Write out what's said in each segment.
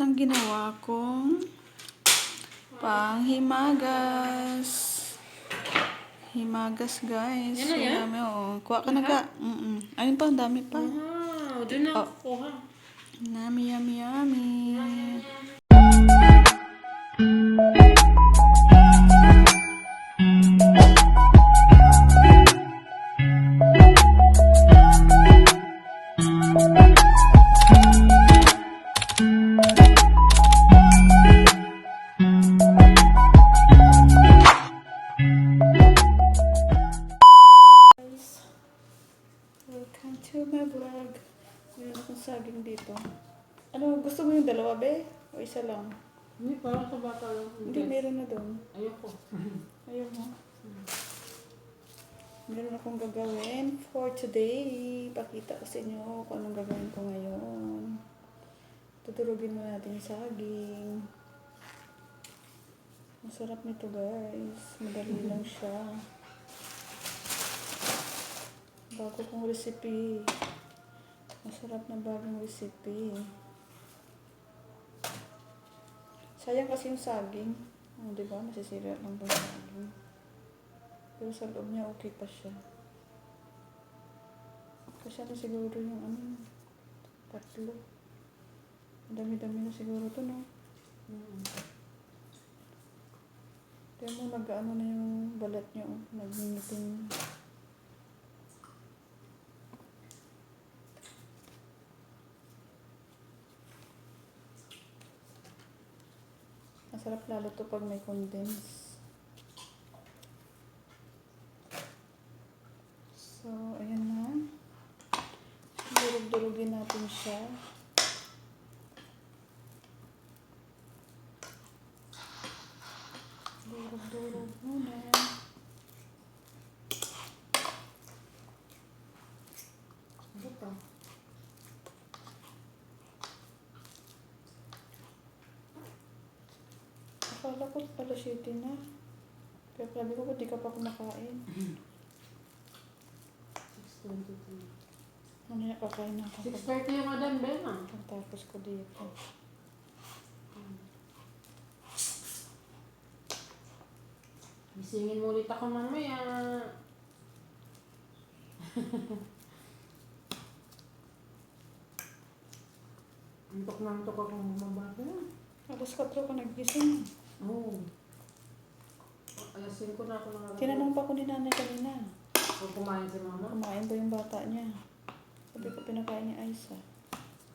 ng ginawa kong panghimagas. Himagas, guys. Yan na Ang yan? dami, oo. Kuha ka na ka. Mm-mm. Ayun pa, ang dami pa. Wow, doon na Oh. ako kuha. Yummy, yummy, yummy. Guys, Meron akong gagawin for today. Pakita ko sa inyo kung anong gagawin ko ngayon. Tutulugin mo natin yung saging. Masarap nito guys. Madali lang siya. Bago kong recipe. Masarap na bagong recipe. Sayang kasi yung saging. Oh, di ba? Masisira lang ba yung saging? Pero sa loob niya okay pa siya. Kasi ano siguro yung ano, tatlo. Dami-dami na siguro to, no? Mm. Kaya mo nag-ano na yung balat niya, oh. Nagmimitin. Masarap lalo to pag may condense. So, ayan na. Durug-durugin natin siya. Durug-durug muna. Ito. Akala ko pala city na. Kaya sabi ko, di ka pa kumakain? 6.23. Mamaya kakain na ako. 6.30 yung Madam Bena. Pagtapos ko dito. Gisingin mo ulit ako mamaya. Antok na antok akong bumabata. Alas 4 ko nagising. Oo. Oh. Alasin ko na ako ng Tinanong pa ko ni nanay kanina. Kung kumain si mama, Kumain ba yung bata niya? Sabi ko pinakain ni Aisa.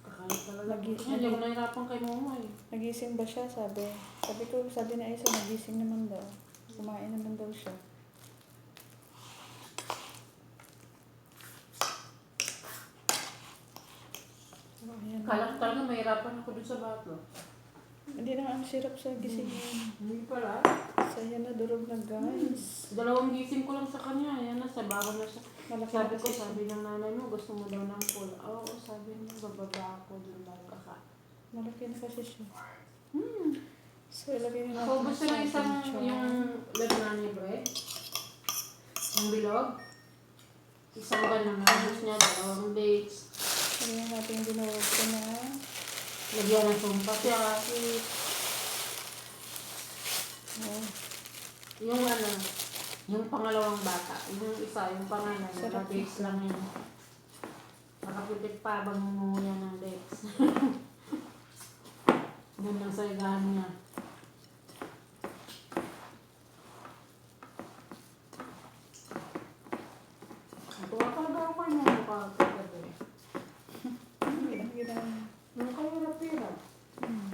kakain talaga. Ay, Hindi nahirapan kay mama eh. Nagising ba siya? Sabi. Sabi ko, sabi ni Aisa, nagising naman daw. Kumain naman daw siya. Ayan. Kala ko talaga mahirapan ako dun sa bato. Hindi na ang sirap sa gisingin. Hindi pala. Saya na durog na guys. Dalawang gising ko lang sa kanya. Yan na, sa bago na siya. Malaki Sabi na ko, sabi ng nanay mo, gusto mo daw ng pool. Oo, sabi niya, bababa ako dun lang kaka. Malaki na kasi siya. Hmm. So, ilagay na natin Kung gusto ng isang yung lagnan ni bread, yung bilog, isang ganun na gusto niya, dalawang dates, natin yung dinawag ko na lagyan ng sumpa sweet. Oh, yung ano, yung pangalawang bata, yung isa, yung pangalan, Sarap dates lang yun. Nakapitik pa bang mumuya ng dates. Doon lang sa igahan niya. Natuwa talaga ako kanya mukha ko ang ginawa. Nung kahirap-hirap. Hmm.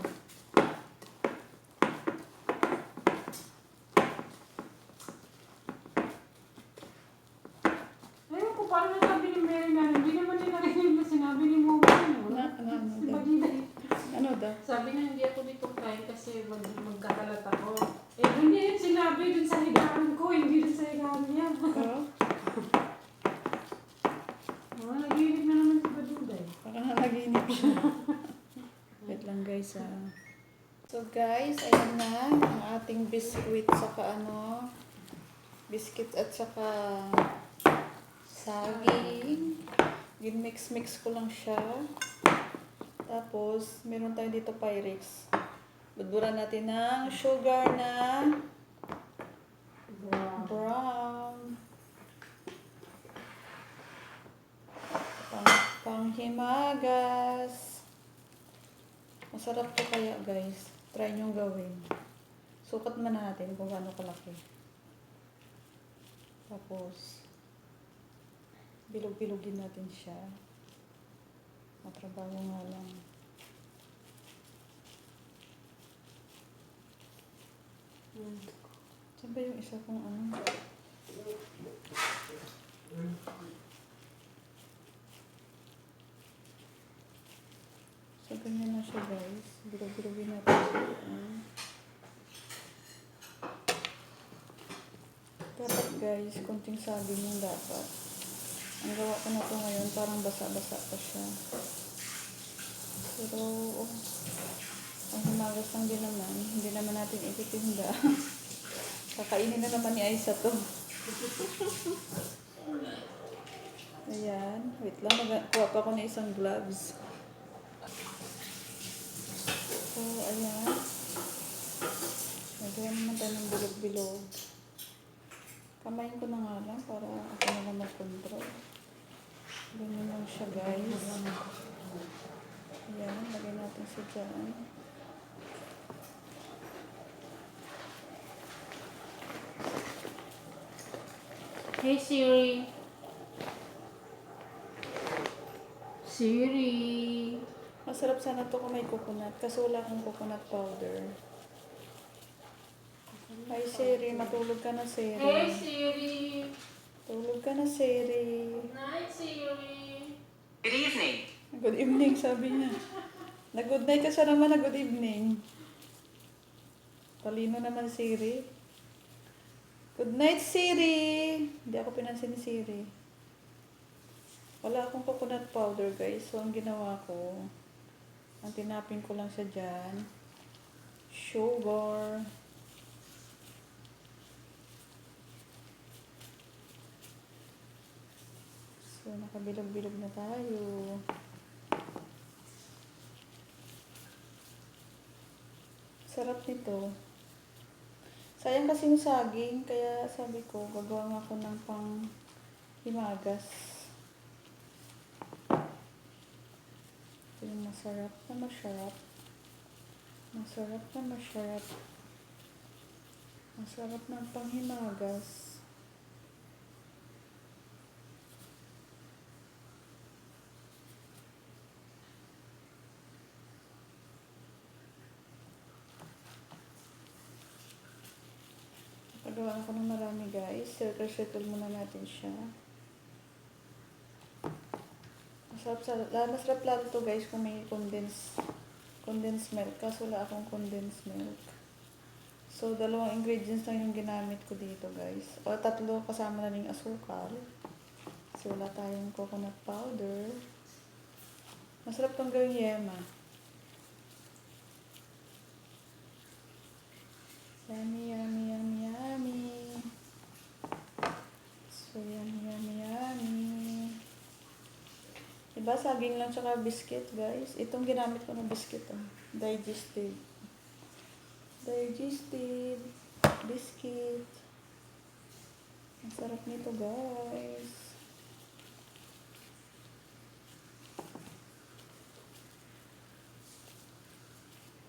Ayun ko, parang nasabi ni Mary na hindi naman niya narinig na sinabi ni Momo. Ano? Na, ano, ano, Si daw? Bagina. ano daw? Sabi niya hindi ako dito kain kasi mag magkakalat ako. Eh, doon niya yung sinabi dun sa higaan ko, hindi dun sa higaan niya. Oh, Oh, naginig na naman si Baduday. baka nanaginip siya. Wait lang guys ah. So guys, ayan na ang ating biscuit saka ano, biscuit at saka saging. Gin-mix-mix ko lang siya. Tapos, meron tayo dito Pyrex. Budburan natin ng sugar na Wow. brown. Pang, panghimagas. Masarap to kaya guys. Try nyo gawin. Sukat man natin kung gaano kalaki. Tapos, bilog-bilogin natin siya. Matrabaho nga lang. Mm. Ba yung isa kong ano? So, ganyan na siya guys. Bilog-bilogin natin siya. Ayan. Dapat guys, konting sabi yung dapat. Ang gawa ko na to ngayon, parang basa-basa pa siya. Pero, oh, ang humagas lang din naman. Hindi naman natin ititinda. Kakainin na naman ni Aisa to. Ayan. Wait lang. Mag- kuha pa ako ng isang gloves. So, ayan. Nagawa naman tayo bilog-bilog. Kamayin ko na nga lang para ako na lang mag-control. Ganyan lang siya, guys. Ayan. Lagay natin siya dyan. Hey Siri. Siri. Masarap sana to kung may coconut. Kaso wala akong coconut powder. Ay, Siri. Matulog ka na, Hey Siri. Siri. Tulog ka na, Siri. Night Siri. Good evening. Good evening, sabi niya. Na-good night ka siya naman na good evening. Talino naman, Siri. Good night, Siri. Hindi ako pinansin ni Siri. Wala akong coconut powder, guys. So, ang ginawa ko, ang tinapin ko lang siya dyan. Sugar. So, nakabilog-bilog na tayo. Sarap nito. Sayang kasi yung saging, kaya sabi ko, gagawa nga ako ng pang himagas. Ito yung masarap na masarap. Masarap na masarap. Masarap ng panghimagas. Pagawa ko ng marami guys. Circle-circle muna natin siya. Masarap, sa, la- masarap lalo to guys kung may condensed, condensed milk. Kaso wala akong condensed milk. So, dalawang ingredients lang yung ginamit ko dito guys. O tatlo kasama na rin asukal. So, wala tayong coconut powder. Masarap tong gawing yema. Yummy, yummy, yummy, yummy. So, yummy, yummy, yummy. Diba, saging lang tsaka biscuit, guys. Itong ginamit ko ng biscuit, ah. Digestive. Digestive. Biscuit. Ang sarap nito, guys.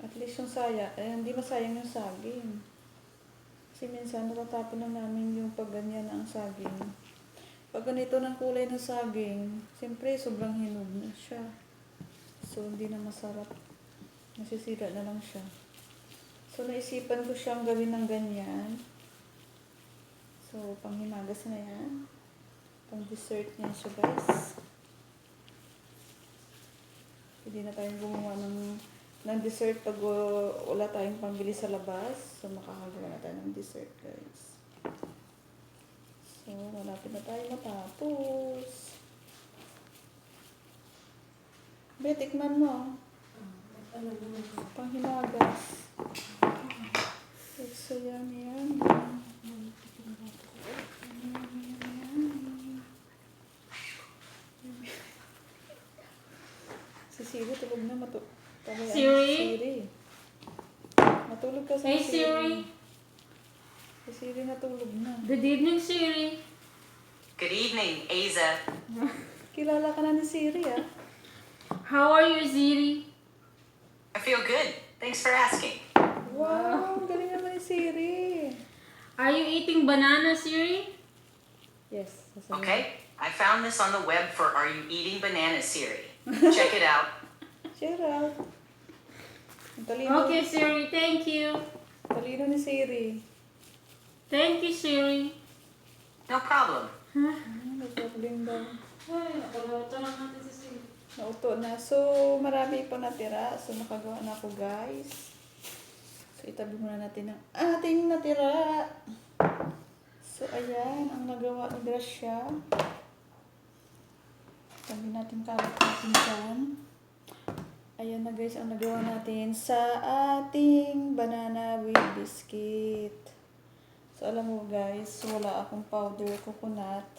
At least yung saya, eh, hindi masayang yung saging. Kasi minsan natatapon na namin yung pag ganyan ang saging. Pag ganito ng kulay ng saging, siyempre sobrang hinog na siya. So hindi na masarap. Nasisira na lang siya. So naisipan ko siyang gawin ng ganyan. So panghimagas na yan. Pang dessert niya siya guys. Hindi na tayong gumawa ng, ng dessert pag uh, wala tayong pambili sa labas. So makakagawa na tayo ng dessert guys. So, malapit na tayo matapos. Be, tikman mo. Panghilagas. It's so yummy, yummy. Si Siri, tulog na matu... Siri? Siri. Matulog ka sa Hey, Siri. Siri. Si Siri natulog na. Good evening, Siri. Good evening, Aza. Kilala ka na ni Siri ah. How are you, Siri? I feel good. Thanks for asking. Wow, ang galing naman ni Siri. Are you eating banana, Siri? Yes, sasabihin. Okay, I found this on the web for Are You Eating Banana Siri. Check it out. Share out. Ang talino, Okay, Siri. Thank you. talino ni Siri. Thank you, Siri. No problem. May problem daw. Ay, nakalimutan lang natin si Siri. Nauto na. So, marami pa natira. So, nakagawa na ako, guys. So, itabi muna natin ang ating natira. So, ayan. Ang nagawa ni Gracia. Tabi natin kalat natin dyan. Ayan na guys, ang nagawa natin sa ating banana with biscuit. So, alam mo guys, wala akong powder coconut.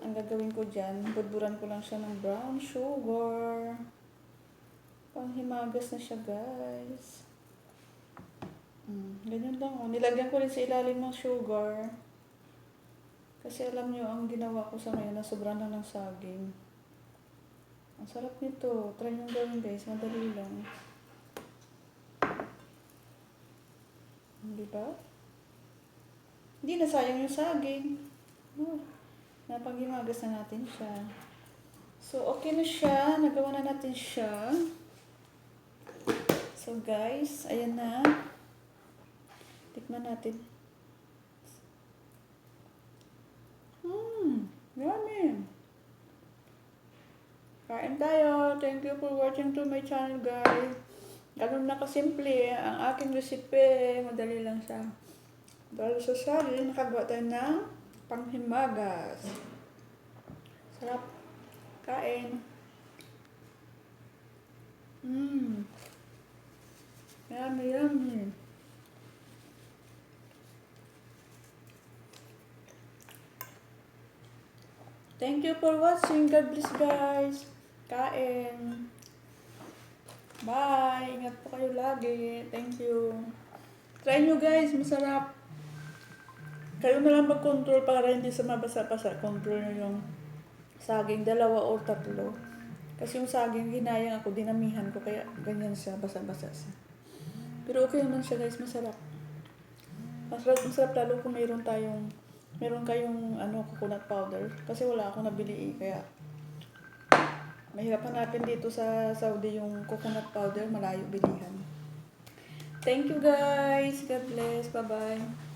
Ang gagawin ko dyan, budburan ko lang siya ng brown sugar. Panghimagas na siya, guys. Mm, ganyan lang. Oh. Nilagyan ko rin sa ilalim ng sugar. Kasi alam nyo, ang ginawa ko sa ngayon, na sobrang na ng saging. Ang sarap nito. Try nyo gawin, guys. Madali lang. Di ba? Hindi na sayang yung saging. Oh. Napanghimagas na natin siya. So, okay na siya. Nagawa na natin siya. So, guys, ayan na. Tikman natin. Hmm, yummy. Kain tayo. Thank you for watching to my channel, guys. Ganun na kasimple ang aking recipe. Madali lang siya. Dahil sa sali, nakagawa tayo ng panghimagas. Sarap. Kain. Mmm. Yummy, yummy. Thank you for watching. God bless guys. Kain. Bye. Ingat po kayo lagi. Thank you. Try nyo guys. Masarap. Kayo na lang mag-control para hindi sa mabasa-basa. Control nyo yung saging. Dalawa o tatlo. Kasi yung saging, ginayang ako. Dinamihan ko. Kaya ganyan siya. Basa-basa siya. Pero okay naman siya guys. Masarap. Masarap, masarap lalo kung mayroon tayong meron kayong ano coconut powder kasi wala akong nabili eh, kaya mahirap hanapin dito sa Saudi yung coconut powder malayo bilihan thank you guys God bless bye